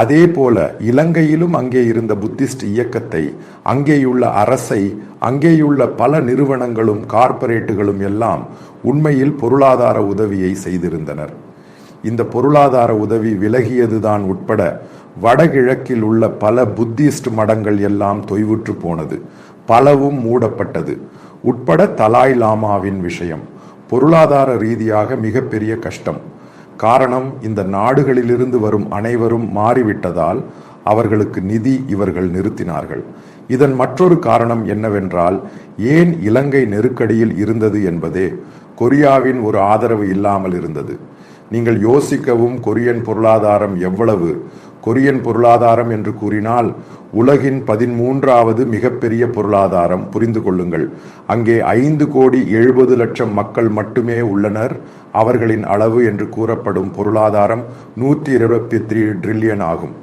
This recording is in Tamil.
அதே போல இலங்கையிலும் அங்கே இருந்த புத்திஸ்ட் இயக்கத்தை அங்கேயுள்ள அரசை அங்கேயுள்ள பல நிறுவனங்களும் கார்ப்பரேட்டுகளும் எல்லாம் உண்மையில் பொருளாதார உதவியை செய்திருந்தனர். இந்த பொருளாதார உதவி விலகியதுதான் உட்பட வடகிழக்கில் உள்ள பல புத்திஸ்ட் மடங்கள் எல்லாம் தொய்வுற்று போனது. பலவும் மூடப்பட்டது. உட்பட தலாய் லாமாவின் விஷயம் பொருளாதார ரீதியாக மிகப்பெரிய கஷ்டம். காரணம் இந்த நாடுகளிலிருந்து வரும் அனைவரும் மாறிவிட்டதால் அவர்களுக்கு நிதி இவர்கள் நிறுத்தினார்கள். இதன் மற்றொரு காரணம் என்னவென்றால் ஏன் இலங்கை நெருக்கடியில் இருந்தது என்பதே கொரியாவின் ஒரு ஆதரவு இல்லாமல் இருந்தது. நீங்கள் யோசிக்கவும் கொரியன் பொருளாதாரம் எவ்வளவு? கொரியன் பொருளாதாரம் என்று கூறினால் உலகின் பதிமூன்றாவது மிகப்பெரிய பொருளாதாரம். புரிந்து கொள்ளுங்கள். அங்கே ஐந்து கோடி எழுபது லட்சம் மக்கள் மட்டுமே உள்ளனர். அவர்களின் அளவு என்று கூறப்படும் பொருளாதாரம் நூற்றி இருபத்தி த்ரீ ட்ரில்லியன் ஆகும்.